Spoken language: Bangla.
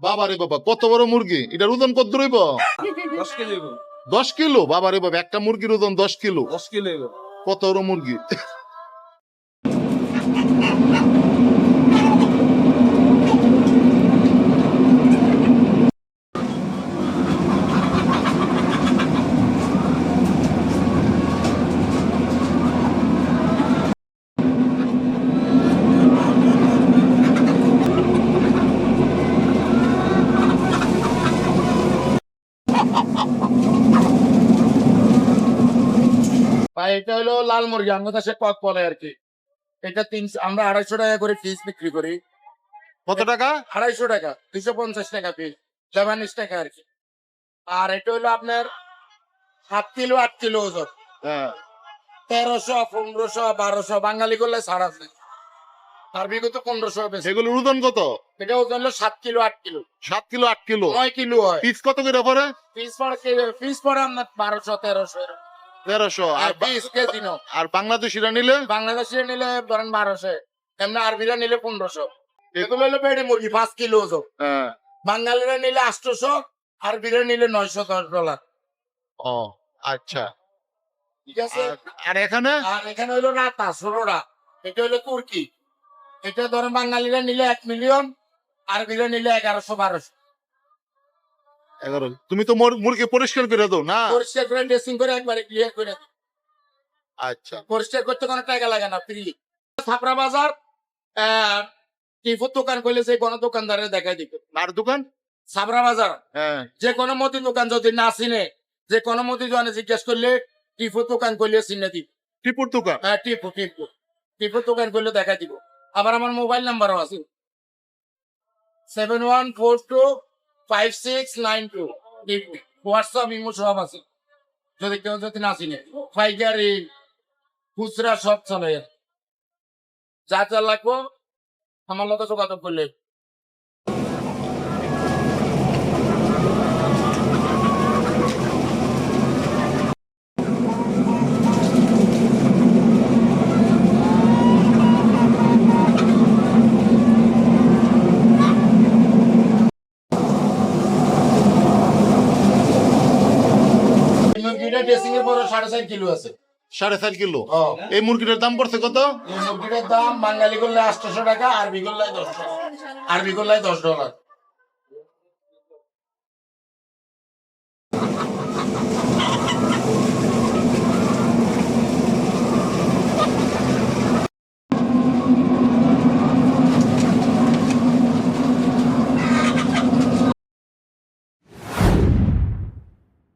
বাবা রে বাবা কত বড় মুরগি? এটার ওজন কত রইব? দশ কিলো? বাবা রে বাবা একটা মুরগির ওজন দশ কিলো। দশ কিলো কত বড় মুরগি? ভাই এটা হলো লাল মুরগি আমার কাছে কক বলে আর কি। এটা তিনশো আমরা আড়াইশো টাকা করে পিস বিক্রি করি। কত টাকা? আড়াইশো টাকা দুশো পঞ্চাশ টাকা পিস লেবানিস টাকা আর কি। আর এটা হলো আপনার সাত কিলো আট কিলো ওজন। হ্যাঁ। তেরোশো পনেরোশো বারোশো বাঙালি করলে ছাড় আছে। তার বিগত পনেরোশো বেশি। সেগুলোর ওজন কত? এটা ওজন হলো সাত কিলো আট কিলো। সাত কিলো আট কিলো? নয় কিলো হয়। পিস কত করে পরে পিস পড়ে পিস পড়ে আপনার বারোশো তেরোশো এরকম। তেরোশো। আর আর বা- পিস কেজি নো আর বাংলাদেশিরা নিলে? বাংলাদেশে নিলে ধরেন বারোশো এমনি আরবিরা নিলে পনেরোশো। এগুলো হলো পেটে মুরগি পাঁচ কিলো ওজন। হ্যাঁ। বাঙালিরা নিলে আটশোশো আরবিরা নিলে নয়শো দশ ডলার। ও আচ্ছা। ঠিক আছে? আর- এখানে? আর এখানে হলো রাতা ষোলোটা। এটা হলো তুর্কি এটা ধরেন বাঙালিরা নিলে এক মিলিয়ন আরবিরা নিলে এগারোশো বারোশো। এগারো। তুমি তো মোর- মুরগি পরিষ্কার করে দাও না? পরিষ্কার করে ড্রেসিং করে একবারে ক্লিয়ার করে। আচ্ছা। পরিষ্কার করতে কোনো টাকা লাগে না ফ্রি ছাপড়া বাজার টিফুর দোকান করলে সেই কোনো দোকানদারে দেখাই দিবে। আর দোকান? ছাপড়া বাজার। হ্যাঁ। যে কোনো মতি দোকান যদি না চিনে যে কোনো মতি দোকানে জিজ্ঞেস করলে টিফু দোকান করলে চিনে দিব। টিপুর দোকান? হ্যাঁ টিপু টিপু টিপু দোকান করলে দেখা দিব। আবার আমার মোবাইল নাম্বারও আছে। Seven one four two five six nine two WhatsApp imo আছে। যদি কেউ যদি না চিনে, পাইকারি, খুচরা সব চলে। যা যা লাগবো, আমার লোক যোগাযোগ করলে। বড় সাড়ে চার কিলো আছে। সাড়ে চার কিলো? এই মুরগিটার দাম পড়ছে কত? এই মুরগিটার দাম বাঙালি করলে আটশোশো টাকা আরবি করলে দশ টাকা। আরবি করলে দশ ডলার।